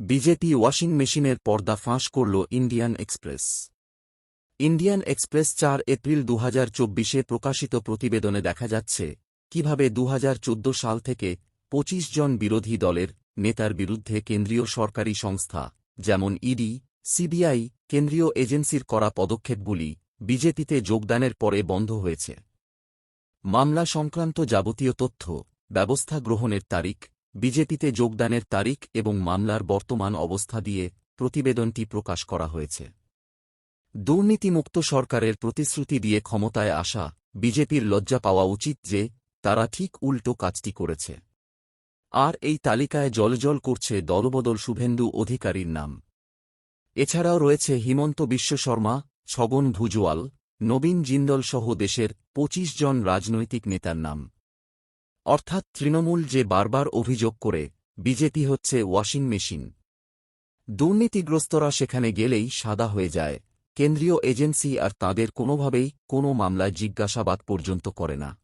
BJP washing মেশিনের পর্দা ফাঁস করল ইন্ডিয়ান এক্সপ্রেস। ইন্ডিয়ান এক্সপ্রেস চার এপ্রিল দু হাজার প্রকাশিত প্রতিবেদনে দেখা যাচ্ছে কীভাবে দু হাজার চোদ্দ সাল থেকে ২৫ জন বিরোধী দলের নেতার বিরুদ্ধে কেন্দ্রীয় সরকারি সংস্থা, যেমন ইডি, সিবিআই, কেন্দ্রীয় এজেন্সির করা পদক্ষেপগুলি বিজেপিতে যোগদানের পরে বন্ধ হয়েছে। মামলা সংক্রান্ত যাবতীয় তথ্য, ব্যবস্থা গ্রহণের তারিখ বিজেপিতে যোগদানের তারিখ এবং মামলার বর্তমান অবস্থা দিয়ে প্রতিবেদনটি প্রকাশ করা হয়েছে। দুর্নীতিমুক্ত সরকারের প্রতিশ্রুতি দিয়ে ক্ষমতায় আসা বিজেপির লজ্জা পাওয়া উচিত যে তারা ঠিক উল্টো কাজটি করেছে। আর এই তালিকায় জলজল করছে দলবদল শুভেন্দু অধিকারীর নাম। এছাড়াও রয়েছে হিমন্ত বিশ্ব শর্মা, ছগন ভুজওয়াল নবীন জিন্দল সহ দেশের ২৫ জন রাজনৈতিক নেতার নাম। অর্থাৎ তৃণমূল যে বারবার অভিযোগ করে, বিজেপি হচ্ছে ওয়াশিং মেশিন। দুর্নীতিগ্রস্তরা সেখানে গেলেই সাদা হয়ে যায়। কেন্দ্রীয় এজেন্সি আর তাদের কোনোভাবেই কোনো মামলায় জিজ্ঞাসাবাদ পর্যন্ত করে না।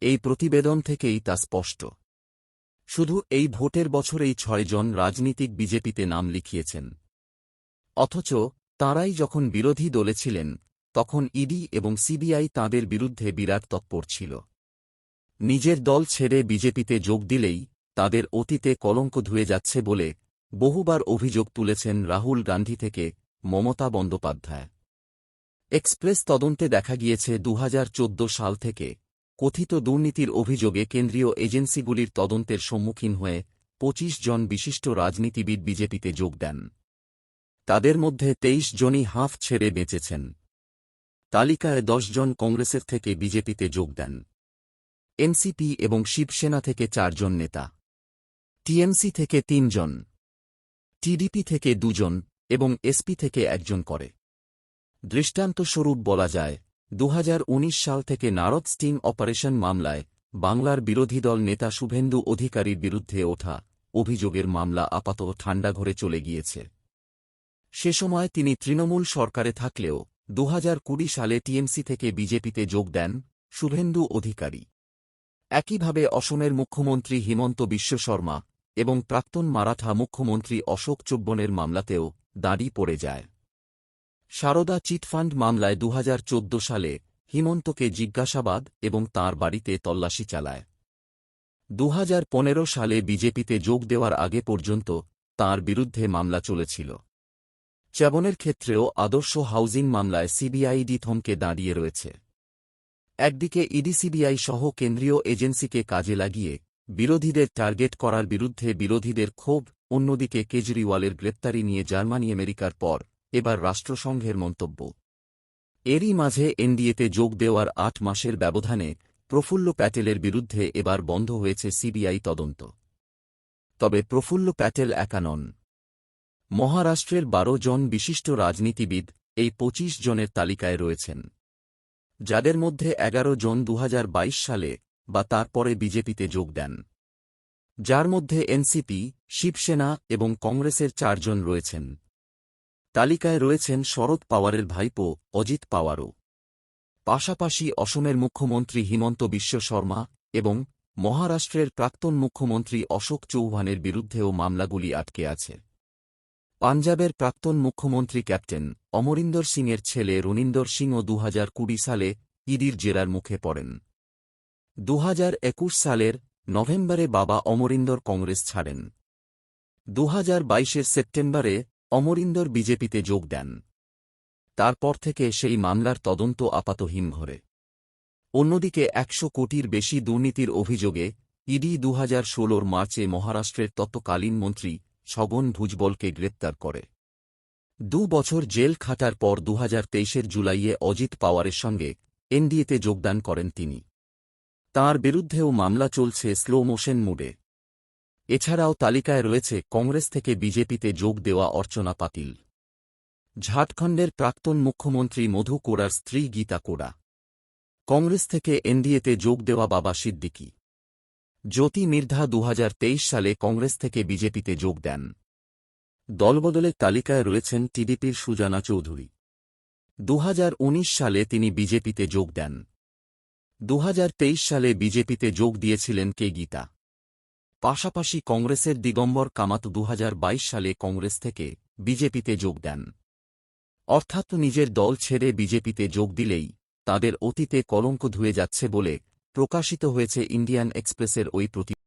এই প্রতিবেদন থেকেই তা স্পষ্ট। শুধু এই ভোটের বছরেই ছয়জন রাজনীতিক বিজেপিতে নাম লিখিয়েছেন। অথচ তাঁরাই যখন বিরোধী দলে ছিলেন, তখন ইডি এবং সিবিআই তাঁদের বিরুদ্ধে বিরাট তৎপর ছিল। নিজের দল ছেড়ে বিজেপিতে যোগ দিলেই তাদের অতীতে কলঙ্ক ধুয়ে যাচ্ছে বলে বহুবার অভিযোগ তুলেছেন রাহুল গান্ধী থেকে মমতা বন্দ্যোপাধ্যায়। এক্সপ্রেস তদন্তে দেখা গিয়েছে দু হাজার চোদ্দ সাল থেকে কথিত দুর্নীতির অভিযোগে কেন্দ্রীয় এজেন্সিগুলির তদন্তের সম্মুখীন হয়ে ২৫ জন বিশিষ্ট রাজনীতিবিদ বিজেপিতে যোগ দেন। তাদের মধ্যে তেইশ জনই হাফ ছেড়ে বেঁচেছেন। তালিকায় দশ জন কংগ্রেসের থেকে বিজেপিতে যোগ দেন। এনসিপি এবং শিবসেনা থেকে চারজন নেতা। টিএমসি থেকে তিনজন। টিডিপি থেকে দুজন এবং এসপি থেকে একজন করে। দৃষ্টান্তস্বরূপ বলা যায়, দুহাজার উনিশ সাল থেকে নারদ স্টিং অপারেশন মামলায় বাংলার বিরোধী দল নেতা শুভেন্দু অধিকারীর বিরুদ্ধে ওঠা অভিযোগের মামলা আপাতত ঠান্ডা ঘরে চলে গিয়েছে। সে সময় তিনি তৃণমূল সরকারে থাকলেও দুহাজার কুড়ি সালে টিএমসি থেকে বিজেপিতে যোগ দেন শুভেন্দু অধিকারী। একইভাবে অসমের মুখ্যমন্ত্রী হিমন্ত বিশ্ব শর্মা এবং প্রাক্তন মারাঠা মুখ্যমন্ত্রী অশোক চব্বনের মামলাতেও দাঁড়ি পড়ে যায়। সারদা চিটফান্ড মামলায় দুহাজার চৌদ্দ সালে হিমন্তকে জিজ্ঞাসাবাদ এবং তার বাড়িতে তল্লাশি চালায়। দুহাজার পনেরো সালে বিজেপিতে যোগ দেওয়ার আগে পর্যন্ত তার বিরুদ্ধে মামলা চলেছিল। চ্যাবনের ক্ষেত্রেও আদর্শ হাউজিং মামলায় সিবিআইডি থমকে দাঁড়িয়ে রয়েছে। একদিকে ইডিসিবিআই সহ কেন্দ্রীয় এজেন্সিকে কাজে লাগিয়ে বিরোধীদের টার্গেট করার বিরুদ্ধে বিরোধীদের ক্ষোভ, অন্যদিকে কেজরিওয়ালের গ্রেপ্তারি নিয়ে জার্মানি আমেরিকার পর এবার রাষ্ট্রসংঘের মন্তব্য। এরই মাঝে এনডিএতে যোগ দেওয়ার আট মাসের ব্যবধানে প্রফুল্ল প্যাটেলের বিরুদ্ধে এবার বন্ধ হয়েছে সিবিআই তদন্ত। তবে প্রফুল্ল প্যাটেল একা নন। মহারাষ্ট্রের বারো জন বিশিষ্ট রাজনীতিবিদ এই ২৫ জনের তালিকায় রয়েছেন। যাদের মধ্যে এগারো জন দু হাজার বাইশ সালে বা তারপরে বিজেপিতে যোগ দেন। যার মধ্যে এনসিপি, শিবসেনা এবং কংগ্রেসের চারজন রয়েছেন। তালিকায় রয়েছেন শরদ পাওয়ারের ভাইপো অজিত পাওয়ারও। পাশাপাশি অসমের মুখ্যমন্ত্রী হিমন্ত বিশ্ব শর্মা এবং মহারাষ্ট্রের প্রাক্তন মুখ্যমন্ত্রী অশোক চৌহানের বিরুদ্ধেও মামলাগুলি আটকে আছে। পাঞ্জাবের প্রাক্তন মুখ্যমন্ত্রী ক্যাপ্টেন অমরিন্দর সিংয়ের ছেলে রুনিন্দর সিংও দু হাজার কুড়ি সালে ইডির জেরার মুখে পড়েন। দু হাজার একুশ সালের নভেম্বরে বাবা অমরিন্দর কংগ্রেস ছাড়েন। দু হাজার বাইশের সেপ্টেম্বরে অমরিন্দর বিজেপিতে যোগ দেন। তারপর থেকে সেই মামলার তদন্ত আপাত হিমঘরে অন্যদিকে একশো কোটির বেশি দুর্নীতির অভিযোগে ইডি দু হাজার মার্চে মহারাষ্ট্রের তৎকালীন মন্ত্রী ছগন ভুজবলকে গ্রেপ্তার করে। দু বছর জেল খাটার পর দু হাজার জুলাইয়ে অজিত পাওয়ারের সঙ্গে এনডিএতে যোগদান করেন তিনি। তার বিরুদ্ধেও মামলা চলছে স্লো মোশন মুডে। এছাড়াও তালিকায় রয়েছে কংগ্রেস থেকে বিজেপিতে যোগ দেওয়া অর্চনা পাতিল। ঝাড়খণ্ডের প্রাক্তন মুখ্যমন্ত্রী মধু কোড়ার স্ত্রী গীতা কোড়া। কংগ্রেস থেকে এনডিএতে যোগ দেওয়া বাবা সিদ্দিকী। জ্যোতি মির্ধা দু হাজার তেইশ সালে কংগ্রেস থেকে বিজেপিতে যোগ দেন। দলবদলের তালিকায় রয়েছেন টিডিপির সুজানা চৌধুরী। দু হাজার উনিশ সালে তিনি বিজেপিতে যোগ দেন। দু হাজার তেইশ সালে বিজেপিতে যোগ দিয়েছিলেন কে গীতা। পাশাপাশি কংগ্রেসের দিগম্বর কামাত দু হাজার বাইশ সালে কংগ্রেস থেকে বিজেপিতে যোগ দেন। অর্থাৎ নিজের দল ছেড়ে বিজেপিতে যোগ দিলেই তাদের অতীতে কলঙ্ক ধুয়ে যাচ্ছে বলে প্রকাশিত হয়েছে ইন্ডিয়ান এক্সপ্রেসের ওই প্রতি